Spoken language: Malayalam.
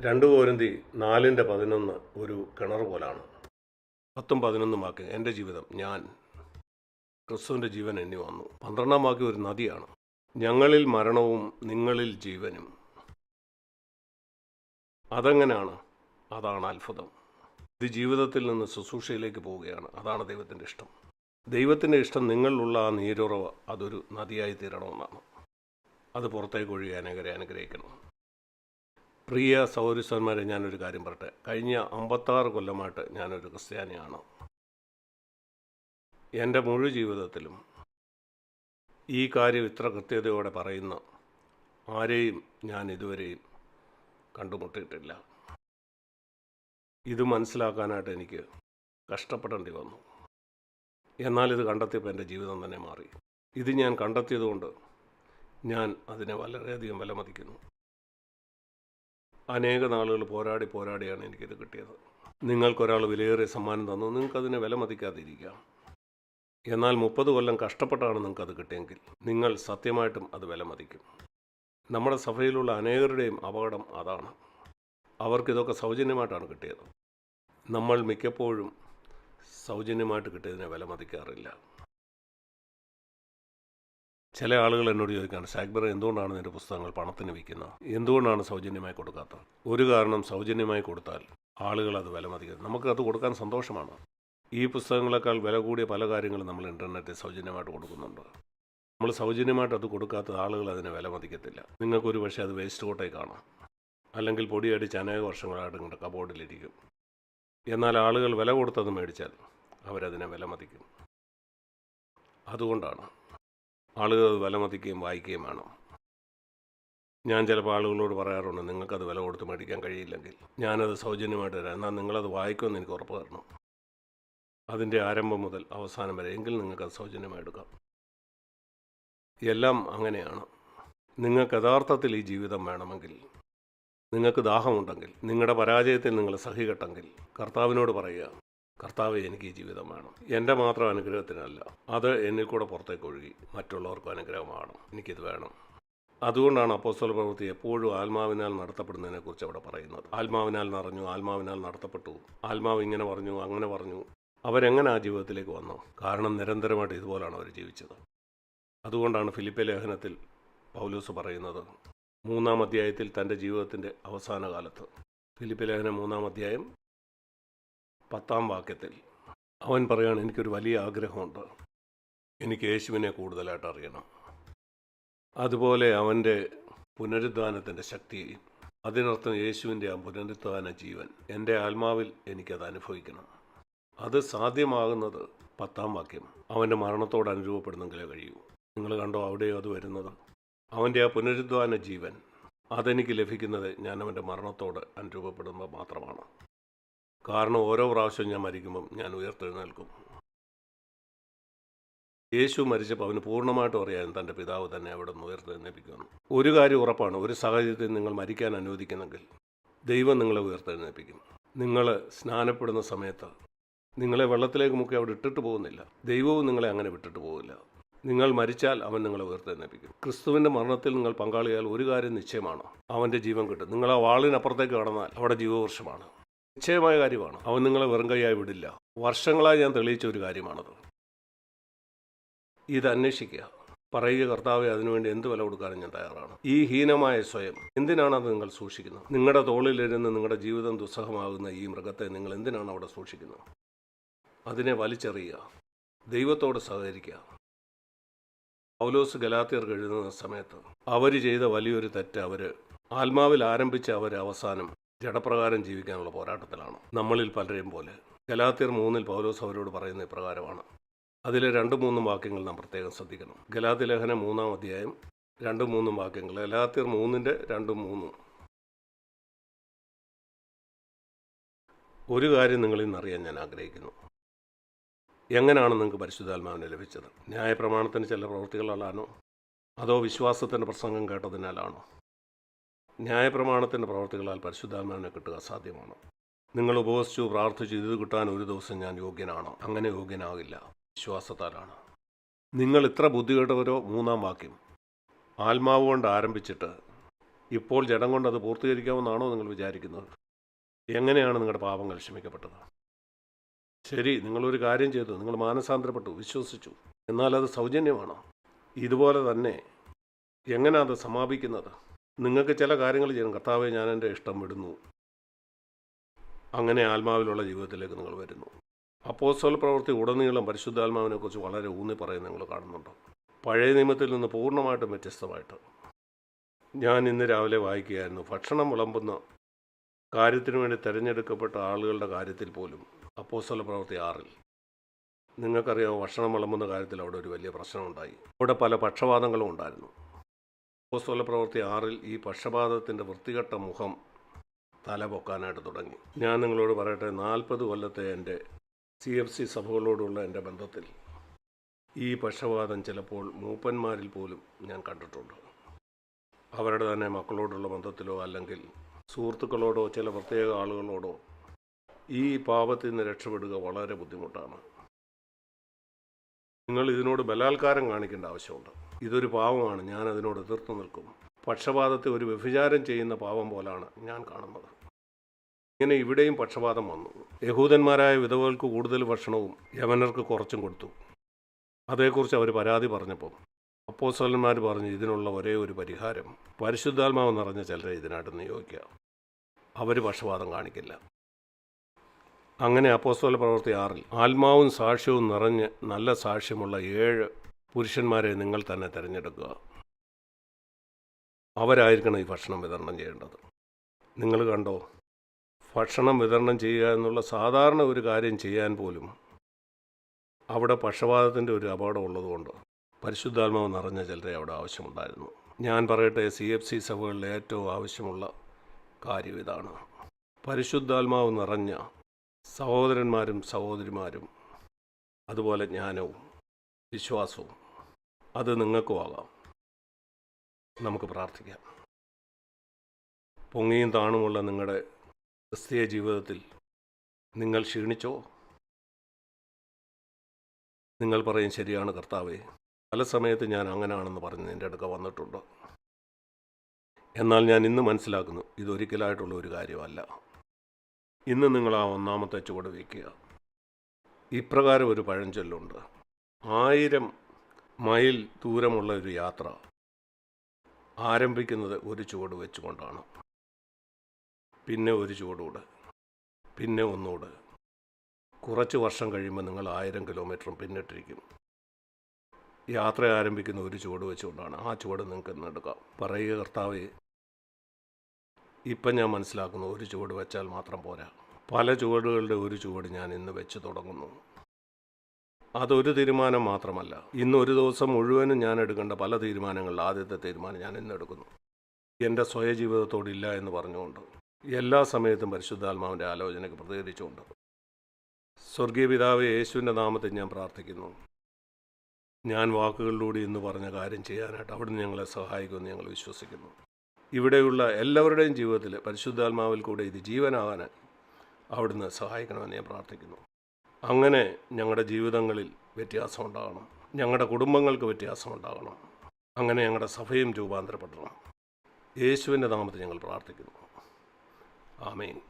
രണ്ട് പോരന്തി നാലിന്റെ പതിനൊന്ന് ഒരു കിണർ പോലാണ്. പത്തും പതിനൊന്നും വാക്ക് എന്റെ ജീവിതം ഞാൻ ക്രിസ്തുവിന്റെ ജീവൻ എണ്ണി വന്നു. പന്ത്രണ്ടാം വാക്യം ഒരു നദിയാണ്. ഞങ്ങളിൽ മരണവും നിങ്ങളിൽ ജീവനും. അതെങ്ങനെയാണ്? അതാണ് അത്ഭുതം. ഇത് ജീവിതത്തിൽ നിന്ന് ശുശ്രൂഷയിലേക്ക് പോവുകയാണ്. അതാണ് ദൈവത്തിന്റെ ഇഷ്ടം. ദൈവത്തിന്റെ ഇഷ്ടം നിങ്ങളിലുള്ള ആ നീരുറവ് അതൊരു നദിയായി തീരണമെന്നാണ്. അത് പുറത്തേക്ക് ഒഴുകി അനേകരെ അനുഗ്രഹിക്കണം. പ്രിയ സൗരസ്വന്മാരെ ഞാനൊരു കാര്യം പറട്ടെ കഴിഞ്ഞ അമ്പത്താറ് കൊല്ലമായിട്ട് ഞാനൊരു ക്രിസ്ത്യാനിയാണ്. എന്റെ മുഴു ജീവിതത്തിലും ഈ കാര്യം ഇത്ര കൃത്യതയോടെ പറയുന്ന ആരെയും ഞാൻ ഇതുവരെയും കണ്ടുമുട്ടിയിട്ടില്ല. ഇത് മനസ്സിലാക്കാനായിട്ട് എനിക്ക് കഷ്ടപ്പെടേണ്ടി വന്നു. എന്നാൽ ഇത് കണ്ടെത്തിയപ്പോൾ എന്റെ ജീവിതം തന്നെ മാറി. ഇത് ഞാൻ കണ്ടെത്തിയതുകൊണ്ട് ഞാൻ അതിനെ വളരെയധികം വിലമതിക്കുന്നു. അനേക നാളുകൾ പോരാടി പോരാടിയാണ് എനിക്കിത് കിട്ടിയത്. നിങ്ങൾക്കൊരാൾ വിലയേറിയ സമ്മാനം തന്നു. നിങ്ങൾക്കതിനെ വിലമതിക്കാതിരിക്കാം എന്നാൽ മുപ്പത് കൊല്ലം കഷ്ടപ്പെട്ടാണ് നിങ്ങൾക്കത് കിട്ടിയെങ്കിൽ നിങ്ങൾ സത്യമായിട്ടും അത് വില മതിക്കും. നമ്മുടെ സഭയിലുള്ള അനേകരുടെയും അപകടം അതാണ്. അവർക്കിതൊക്കെ സൗജന്യമായിട്ടാണ് കിട്ടിയത്. നമ്മൾ മിക്കപ്പോഴും സൗജന്യമായിട്ട് കിട്ടിയതിനെ വിലമതിക്കാറില്ല ചില ആളുകൾ എന്നോട് ചോദിക്കുകയാണ് സാഗ്ബർ എന്തുകൊണ്ടാണ് നിന്റെ പുസ്തകങ്ങൾ പണത്തിന് വിൽക്കുന്നത്? എന്തുകൊണ്ടാണ് സൗജന്യമായി കൊടുക്കാത്തത്? ഒരു കാരണം സൗജന്യമായി കൊടുത്താൽ ആളുകൾ അത് വിലമതിക്കുന്നത് നമുക്ക് അത് കൊടുക്കാൻ സന്തോഷമാണ്. ഈ പുസ്തകങ്ങളെക്കാൾ വില കൂടിയ പല കാര്യങ്ങളും നമ്മൾ ഇന്റർനെറ്റിൽ സൗജന്യമായിട്ട് കൊടുക്കുന്നുണ്ട്. നമ്മൾ സൗജന്യമായിട്ട് അത് കൊടുക്കാത്ത ആളുകൾ അതിനെ വിലമതിക്കത്തില്ല നിങ്ങൾക്കൊരു പക്ഷേ അത് വേസ്റ്റ് കോട്ടേ കാണാം. അല്ലെങ്കിൽ പൊടിയടിച്ച് അനേക വർഷങ്ങളായിട്ട് നിങ്ങളുടെ കബോർഡിലിരിക്കും എന്നാൽ ആളുകൾ വില കൊടുത്തത് മേടിച്ചാൽ അവരതിനെ വിലമതിക്കും അതുകൊണ്ടാണ്. ആളുകൾ അത് വിലമതിക്കുകയും വായിക്കുകയും വേണം. ഞാൻ ചിലപ്പോൾ ആളുകളോട് പറയാറുണ്ട് നിങ്ങൾക്കത് വില കൊടുത്ത് മേടിക്കാൻ കഴിയില്ലെങ്കിൽ ഞാനത് സൗജന്യമായിട്ട് തരാം. എന്നാൽ നിങ്ങളത് വായിക്കുമെന്ന് എനിക്ക് ഉറപ്പ് തരണം. അതിന്റെ ആരംഭം മുതൽ അവസാനം വരെ എങ്കിൽ നിങ്ങൾക്കത് സൗജന്യമായി എടുക്കാം. എല്ലാം അങ്ങനെയാണ്. നിങ്ങൾക്ക് യഥാർത്ഥത്തിൽ ഈ ജീവിതം വേണമെങ്കിൽ നിങ്ങൾക്ക് ദാഹമുണ്ടെങ്കിൽ നിങ്ങളുടെ പരാജയത്തിൽ നിങ്ങൾ സഹികെട്ടെങ്കിൽ കർത്താവിനോട് പറയുക കർത്താവ് എനിക്ക് ജീവിതം വേണം എന്റെ മാത്രം അനുഗ്രഹത്തിനല്ല. അത് എന്നിൽ കൂടെ പുറത്തേക്ക് ഒഴുകി മറ്റുള്ളവർക്കും അനുഗ്രഹമാണ്. എനിക്കിത് വേണം. അതുകൊണ്ടാണ് അപ്പോസ്തല പ്രവൃത്തി എപ്പോഴും ആത്മാവിനാൽ നടത്തപ്പെടുന്നതിനെക്കുറിച്ച് അവിടെ പറയുന്നത്. ആത്മാവിനാൽ നിറഞ്ഞു ആത്മാവിനാൽ നടത്തപ്പെട്ടു. ആത്മാവ് ഇങ്ങനെ പറഞ്ഞു അങ്ങനെ പറഞ്ഞു. അവരെങ്ങനെ ആ ജീവിതത്തിലേക്ക് വന്നു? കാരണം നിരന്തരമായിട്ട് ഇതുപോലാണ് അവർ ജീവിച്ചത്. അതുകൊണ്ടാണ് ഫിലിപ്പ ലേഖനത്തിൽ പൗലൂസ് പറയുന്നത് മൂന്നാം അധ്യായത്തിൽ തന്റെ ജീവിതത്തിന്റെ അവസാന കാലത്ത് ഫിലിപ്പ ലേഖനം മൂന്നാം അധ്യായം പത്താം വാക്യത്തിൽ അവൻ പറയുകയാണ് എനിക്കൊരു വലിയ ആഗ്രഹമുണ്ട്. എനിക്ക് യേശുവിനെ കൂടുതലായിട്ട് അറിയണം. അതുപോലെ അവന്റെ പുനരുദ്ധാനത്തിന്റെ ശക്തി അതിനർത്ഥം യേശുവിന്റെ ആ പുനരുദ്ധാന ജീവൻ എന്റെ ആത്മാവിൽ എനിക്കത് അനുഭവിക്കണം. അത് സാധ്യമാകുന്നത് പത്താം വാക്യം. അവന്റെ മരണത്തോട് അനുരൂപപ്പെടുന്നെങ്കിലേ കഴിയൂ. നിങ്ങൾ കണ്ടോ അവിടെയോ അത് വരുന്നത്? അവന്റെ ആ പുനരുദ്ധാന ജീവൻ അതെനിക്ക് ലഭിക്കുന്നത് ഞാൻ അവന്റെ മരണത്തോട് അനുരൂപപ്പെടുമ്പോൾ മാത്രമാണ്. കാരണം ഓരോ പ്രാവശ്യവും ഞാൻ മരിക്കുമ്പം ഞാൻ ഉയർത്തെഴുന്നേൽക്കും. യേശു മരിച്ചപ്പോൾ അവന് പൂർണമായിട്ടും അറിയാൻ തന്റെ പിതാവ് തന്നെ അവിടെ നിന്ന് ഉയർത്തെഴുന്നേൽപ്പിക്കുമെന്ന്. ഒരു കാര്യം ഉറപ്പാണ് ഒരു സാഹചര്യത്തിൽ നിങ്ങൾ മരിക്കാൻ അനുവദിക്കുന്നെങ്കിൽ ദൈവം നിങ്ങളെ ഉയർത്തെഴുന്നേൽപ്പിക്കും. നിങ്ങൾ സ്നാനപ്പെടുന്ന സമയത്ത് നിങ്ങളെ വെള്ളത്തിലേക്ക് മുക്കി അവിടെ ഇട്ടിട്ട് പോകുന്നില്ല. ദൈവവും നിങ്ങളെ അങ്ങനെ വിട്ടിട്ട് പോകില്ല നിങ്ങൾ മരിച്ചാൽ അവൻ നിങ്ങളെ ഉയർത്തെഴുന്നേൽപ്പിക്കും. ക്രിസ്തുവിന്റെ മരണത്തിൽ നിങ്ങൾ പങ്കാളിയാൽ ഒരു കാര്യം നിശ്ചയമാണ് അവന്റെ ജീവൻ കിട്ടും. നിങ്ങൾ ആ വാളിനപ്പുറത്തേക്ക് കടന്നാൽ അവിടെ ജീവവർഷമാണ്. നിശ്ചയമായ കാര്യമാണ്. അവൻ നിങ്ങളെ വെറും കൈയായി വിടില്ല. വർഷങ്ങളായി ഞാൻ തെളിയിച്ച ഒരു കാര്യമാണത്. ഇത് അന്വേഷിക്കുക. പറയുക കർത്താവെ അതിനുവേണ്ടി എന്ത് വില കൊടുക്കാനും ഞാൻ തയ്യാറാണ്. ഈ ഹീനമായ സ്വയം എന്തിനാണ് അത് നിങ്ങൾ സൂക്ഷിക്കുന്നത്? നിങ്ങളുടെ തോളിലിരുന്ന് നിങ്ങളുടെ ജീവിതം ദുസ്സഹമാകുന്ന ഈ മൃഗത്തെ നിങ്ങൾ എന്തിനാണ് അവിടെ സൂക്ഷിക്കുന്നത്? അതിനെ വലിച്ചെറിയുക. ദൈവത്തോട് സഹകരിക്കുക. പൗലോസ് ഗലാത്തിയർക്ക് എഴുതുന്ന സമയത്ത് അവർ ചെയ്ത വലിയൊരു തെറ്റ് അവർ ആത്മാവിൽ ആരംഭിച്ച അവർ അവസാനം ജഡപ്രകാരം ജീവിക്കാനുള്ള പോരാട്ടത്തിലാണ്. നമ്മളിൽ പലരെയും പോലെ. ഗലാത്തിയർ മൂന്നിൽ പൗലോസ് അവരോട് പറയുന്ന ഇപ്രകാരമാണ്. അതിലെ രണ്ട് മൂന്നും വാക്യങ്ങൾ നാം പ്രത്യേകം ശ്രദ്ധിക്കണം. ഗലാത്തി ലേഖനം മൂന്നാം അധ്യായം രണ്ടും മൂന്നും വാക്യങ്ങൾ. ഗലാത്തിയർ മൂന്നിന്റെ രണ്ടും മൂന്നും. ഒരു കാര്യം നിങ്ങളിൽ നിന്നറിയാൻ ഞാൻ ആഗ്രഹിക്കുന്നു. എങ്ങനെയാണ് നിങ്ങൾക്ക് പരിശുദ്ധാത്മാവിനെ ലഭിച്ചത്? ന്യായപ്രമാണത്തിന് ചില പ്രവൃത്തികളാലാണോ? അതോ വിശ്വാസത്തിന്റെ പ്രസംഗം കേട്ടതിനാലാണോ? ന്യായപ്രമാണത്തിന്റെ പ്രവർത്തികളാൽ പരിശുദ്ധാത്മാവിനെ കിട്ടുക അസാധ്യമാണ്. നിങ്ങൾ ഉപവസിച്ചു പ്രാർത്ഥിച്ചു ഇത് കിട്ടാൻ ഒരു ദിവസം ഞാൻ യോഗ്യനാണോ? അങ്ങനെ യോഗ്യനാകില്ല. വിശ്വാസത്താലാണ്. നിങ്ങൾ ഇത്ര ബുദ്ധികേട്ടവരോ? മൂന്നാം വാക്യം. ആത്മാവ് കൊണ്ട് ആരംഭിച്ചിട്ട് ഇപ്പോൾ ജഡം കൊണ്ട് അത് പൂർത്തീകരിക്കാമെന്നാണോ നിങ്ങൾ വിചാരിക്കുന്നത്? എങ്ങനെയാണ് നിങ്ങളുടെ പാപങ്ങൾ ക്ഷമിക്കപ്പെട്ടത്? ശരി നിങ്ങളൊരു കാര്യം ചെയ്തു. നിങ്ങൾ മാനസാന്തരപ്പെട്ടു വിശ്വസിച്ചു. എന്നാൽ അത് സൗജന്യമാണ്? ഇതുപോലെ തന്നെ എങ്ങനെ അത് സമാപിക്കുന്നത്? നിങ്ങൾക്ക് ചില കാര്യങ്ങൾ ചെയ്യണം. കർത്താവെ ഞാൻ എന്റെ ഇഷ്ടം വിടുന്നു. അങ്ങനെ ആത്മാവിലുള്ള ജീവിതത്തിലേക്ക് നിങ്ങൾ വരുന്നു. അപ്പോസ്തോൽ പ്രവൃത്തി ഉടനീളം പരിശുദ്ധാത്മാവിനെക്കുറിച്ച് വളരെ ഊന്നി പറയുന്നത് നിങ്ങൾ കാണുന്നുണ്ട്? പഴയ നിയമത്തിൽ നിന്ന് പൂർണമായിട്ടും വ്യത്യസ്തമായിട്ട്. ഞാൻ ഇന്ന് രാവിലെ വായിക്കുകയായിരുന്നു. ഭക്ഷണം വിളമ്പുന്ന കാര്യത്തിനു വേണ്ടി തിരഞ്ഞെടുക്കപ്പെട്ട ആളുകളുടെ കാര്യത്തിൽ പോലും അപ്പോസ്തോല പ്രവൃത്തി ആറിൽ. നിങ്ങൾക്കറിയാമോ ഭക്ഷണം വിളമ്പുന്ന കാര്യത്തിൽ അവിടെ ഒരു വലിയ പ്രശ്നമുണ്ടായി. അവിടെ പല പക്ഷപാതങ്ങളും ഉണ്ടായിരുന്നു. അപ്പോസ്തല പ്രവൃത്തി ആറിൽ ഈ പക്ഷപാതത്തിന്റെ വൃത്തികെട്ട മുഖം തല പൊക്കാനായിട്ട് തുടങ്ങി. ഞാൻ നിങ്ങളോട് പറയട്ടെ നാൽപ്പത് കൊല്ലത്തെ എന്റെ സി എഫ് സി സഭകളോടുള്ള എന്റെ ബന്ധത്തിൽ ഈ പക്ഷപാതം ചിലപ്പോൾ മൂപ്പന്മാരിൽ പോലും ഞാൻ കണ്ടിട്ടുണ്ട്. അവരുടെ തന്നെ മക്കളോടുള്ള ബന്ധത്തിലോ അല്ലെങ്കിൽ സുഹൃത്തുക്കളോടോ ചില പ്രത്യേക ആളുകളോടോ ഈ പാപത്തിൽ നിന്ന് രക്ഷപ്പെടുക വളരെ ബുദ്ധിമുട്ടാണ്. നിങ്ങൾ ഇതിനോട് ബലാത്കാരം കാണിക്കേണ്ട ആവശ്യമുണ്ട്. ഇതൊരു പാവമാണ്. ഞാൻ അതിനോട് എതിർത്ത് നിൽക്കും. പക്ഷപാതത്തെ ഒരു വ്യഭിചാരം ചെയ്യുന്ന പാവം പോലാണ് ഞാൻ കാണുന്നത്. ഇങ്ങനെ ഇവിടെയും പക്ഷപാതം വന്നു. യഹൂദന്മാരായ വിധവകൾക്ക് കൂടുതൽ ഭക്ഷണവും യവനർക്ക് കുറച്ചും കൊടുത്തു. അതേക്കുറിച്ച് അവർ പരാതി പറഞ്ഞപ്പോൾ അപ്പോസ്തലന്മാർ പറഞ്ഞു ഇതിനുള്ള ഒരേ ഒരു പരിഹാരം പരിശുദ്ധാത്മാവ് നിറഞ്ഞ ചിലരെ ഇതിനായിട്ട് നിയോഗിക്കുക. അവർ പക്ഷപാതം കാണിക്കില്ല. അങ്ങനെ അപ്പോസ്തോല പ്രവൃത്തി ആറിൽ ആത്മാവും സാക്ഷ്യവും നിറഞ്ഞ് നല്ല സാക്ഷ്യമുള്ള ഏഴ് പുരുഷന്മാരെ നിങ്ങൾ തന്നെ തിരഞ്ഞെടുക്കുക. അവരായിരിക്കണം ഈ ഭക്ഷണം വിതരണം ചെയ്യേണ്ടത്. നിങ്ങൾ കണ്ടോ? ഭക്ഷണം വിതരണം ചെയ്യുക എന്നുള്ള സാധാരണ ഒരു കാര്യം ചെയ്യാൻ പോലും അവിടെ പക്ഷപാതത്തിന്റെ ഒരു അപകടം ഉള്ളതുകൊണ്ട് പരിശുദ്ധാത്മാവ് നിറഞ്ഞ ചിലരെ അവിടെ ആവശ്യമുണ്ടായിരുന്നു. ഞാൻ പറയട്ടെ സി എഫ് സി സഭകളിലെ ഏറ്റവും ആവശ്യമുള്ള കാര്യം ഇതാണ്. പരിശുദ്ധാത്മാവ് നിറഞ്ഞ സഹോദരന്മാരും സഹോദരിമാരും അതുപോലെ ജ്ഞാനവും വിശ്വാസവും അത് നിങ്ങൾക്കും ആകാം. നമുക്ക് പ്രാർത്ഥിക്കാം. പൊങ്ങിയും താണുമുള്ള നിങ്ങളുടെ ക്രിസ്തീയ ജീവിതത്തിൽ നിങ്ങൾ ക്ഷീണിച്ചോ? നിങ്ങൾ പറയും ശരിയാണ് കർത്താവേ പല സമയത്ത് ഞാൻ അങ്ങനെയാണെന്ന് പറഞ്ഞ് എന്റെ അടുക്ക വന്നിട്ടുണ്ട്. എന്നാൽ ഞാൻ ഇന്ന് മനസ്സിലാക്കുന്നു ഇതൊരിക്കലായിട്ടുള്ള ഒരു കാര്യമല്ല. ഇന്ന് നിങ്ങൾ ആ ഒന്നാമത്തെ ചുവട് വയ്ക്കുക. ഇപ്രകാരം ഒരു പഴഞ്ചൊല്ലുണ്ട്. ആയിരം മൈൽ ദൂരമുള്ള ഒരു യാത്ര ആരംഭിക്കുന്നത് ഒരു ചുവട് വെച്ചുകൊണ്ടാണ്. പിന്നെ ഒരു ചുവടുകൂടെ പിന്നെ ഒന്നുകൂടെ കുറച്ച് വർഷം കഴിയുമ്പോൾ നിങ്ങൾ ആയിരം കിലോമീറ്ററും പിന്നിട്ടിരിക്കും. യാത്ര ആരംഭിക്കുന്ന ഒരു ചുവട് വെച്ചുകൊണ്ടാണ്. ആ ചുവട് നിങ്ങൾക്ക് ഇന്ന് എടുക്കാം. പറയുക കർത്താവേ ഇപ്പം ഞാൻ മനസ്സിലാക്കുന്നു ഒരു ചുവട് വെച്ചാൽ മാത്രം പോരാ. പല ചുവടുകളുടെ ഒരു ചുവട് ഞാൻ ഇന്ന് വെച്ച് തുടങ്ങുന്നു. അതൊരു തീരുമാനം മാത്രമല്ല ഇന്ന് ഒരു ദിവസം മുഴുവനും ഞാൻ എടുക്കേണ്ട പല തീരുമാനങ്ങളിൽ ആദ്യത്തെ തീരുമാനം ഞാൻ ഇന്ന് എടുക്കുന്നു. എന്റെ സ്വയ ജീവിതത്തോടില്ല എന്ന് പറഞ്ഞുകൊണ്ട് എല്ലാ സമയത്തും പരിശുദ്ധാത്മാവിന്റെ ആലോചനയ്ക്ക് പ്രതികരിച്ചുകൊണ്ട്. സ്വർഗീയ പിതാവ് യേശുവിന്റെ നാമത്തിൽ ഞാൻ പ്രാർത്ഥിക്കുന്നു. ഞാൻ വാക്കുകളിലൂടെ ഇന്ന് പറഞ്ഞ കാര്യം ചെയ്യാനായിട്ട് അവിടുന്ന് ഞങ്ങളെ സഹായിക്കുമെന്ന് ഞങ്ങൾ വിശ്വസിക്കുന്നു. ഇവിടെയുള്ള എല്ലാവരുടെയും ജീവിതത്തിൽ പരിശുദ്ധാത്മാവിൽ കൂടെ ഇത് ജീവനാകാൻ അവിടുന്ന് സഹായിക്കണമെന്ന് ഞാൻ പ്രാർത്ഥിക്കുന്നു. അങ്ങനെ ഞങ്ങളുടെ ജീവിതങ്ങളിൽ വ്യത്യാസം ഉണ്ടാകണം. ഞങ്ങളുടെ കുടുംബങ്ങൾക്ക് വ്യത്യാസം ഉണ്ടാകണം. അങ്ങനെ ഞങ്ങളുടെ സഭയും രൂപാന്തരപ്പെടണം. യേശുവിന്റെ നാമത്തിൽ ഞങ്ങൾ പ്രാർത്ഥിക്കുന്നു. ആമേൻ.